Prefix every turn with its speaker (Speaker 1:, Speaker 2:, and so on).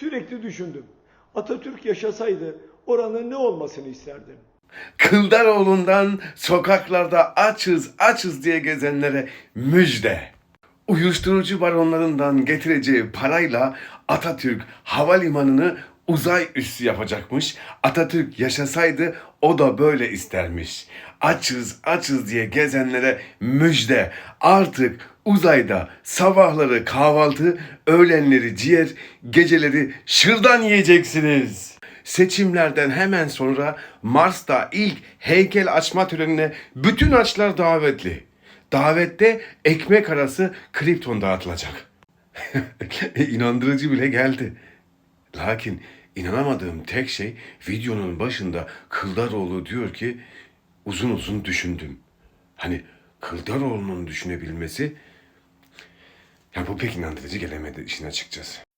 Speaker 1: Sürekli düşündüm. Atatürk yaşasaydı oranın ne olmasını isterdim.
Speaker 2: Kıldaroğlu'ndan sokaklarda açız açız diye gezenlere müjde. Uyuşturucu baronlarından getireceği parayla Atatürk havalimanını uzay üssü yapacakmış. Atatürk yaşasaydı o da böyle istermiş. Açız açız diye gezenlere müjde. Artık uzayda sabahları kahvaltı, öğlenleri ciğer, geceleri şırdan yiyeceksiniz. Seçimlerden hemen sonra Mars'ta ilk heykel açma törenine bütün açlar davetli. Davette ekmek arası kripton dağıtılacak. İnandırıcı bile geldi. Lakin inanamadığım tek şey videonun başında Kıldaroğlu diyor ki uzun uzun düşündüm. Hani Kıldaroğlu'nun düşünebilmesi ya bu pek inandırıcı gelemedi işin açıkçası.